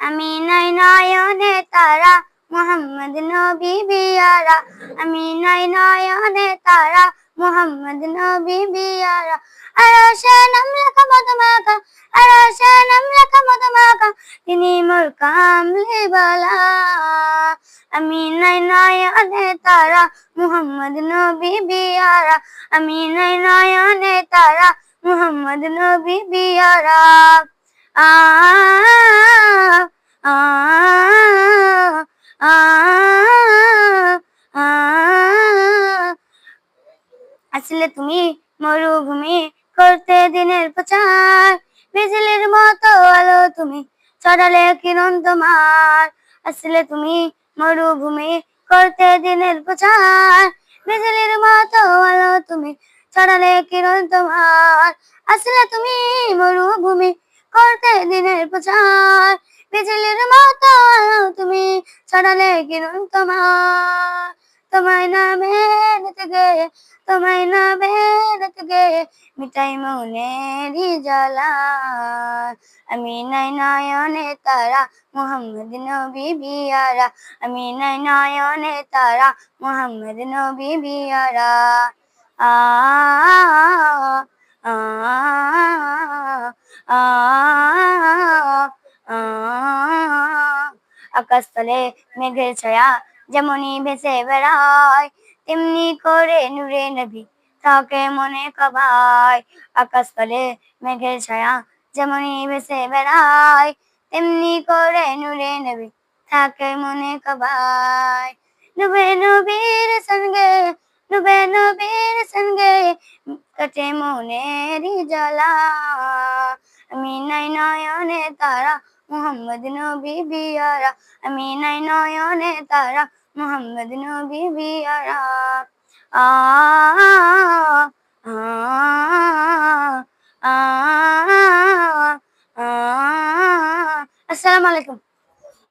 আমি নাই নয়নে তারা, মোহাম্মদ নবী বিয়ারা। আমি নাই নয়নে তারা, মোহাম্মদ নবী বিয়ারা। আরশে নাম লেখা মধুমাখা আরশে নাম লেখা মধুমাখা তিনি মোর কামলি বালা আমি নাই নয়নে তারা, মুহাম্মদ নবী বিয়ারা। আমি নাই নয়নে তারা, মুহাম্মদ নবী বিয়ারা। আ আসলে তুমি মরুভূমি করতে দিনের প্রচার। বিজলির মতো আলো তুমি চড়ালে কিরণ তোমার আসলে তুমি মরুভূমি করতে দিনের প্রচার। বিজলির মতো আলো তুমি চড়ালে কিরণ তোমার আসলে তুমি মরুভূমি করতে দিনের প্রচার। বিজলির মতো আলো তুমি ছড়ালে কিরণ তোমার তোমায় নামে থেকে তোমায় নামে থেকে মিটাই মনেরই জ্বালা আমি নাই নয়নে তারা মোহাম্মদ নবী বিয়ারা আমি নাই নয়নে তারা মোহাম্মদ নবী বিয়ারা আ আ আ আ আকাশতলে মেঘের ছায়া যেমনই ভেসে বেড়ায়, তেমনি করে নূরে নবী তাকে মনে কবায় আকাশতলে মেঘের ছায়া যেমনই ভেসে বেড়ায়, তেমনি করে নূরে নবী থাকে মনে কবায় নুবে নবীর সঙ্গে নুবে নবীর সঙ্গে কাটে মনেরই জ্বালা। আমি নাই নয়নে তারা, মোহাম্মদ নবী বিয়ারা। আমি নাই নয়নে তারা মোহাম্মদ নবী বিয়ারা আ আসসালামু আলাইকুম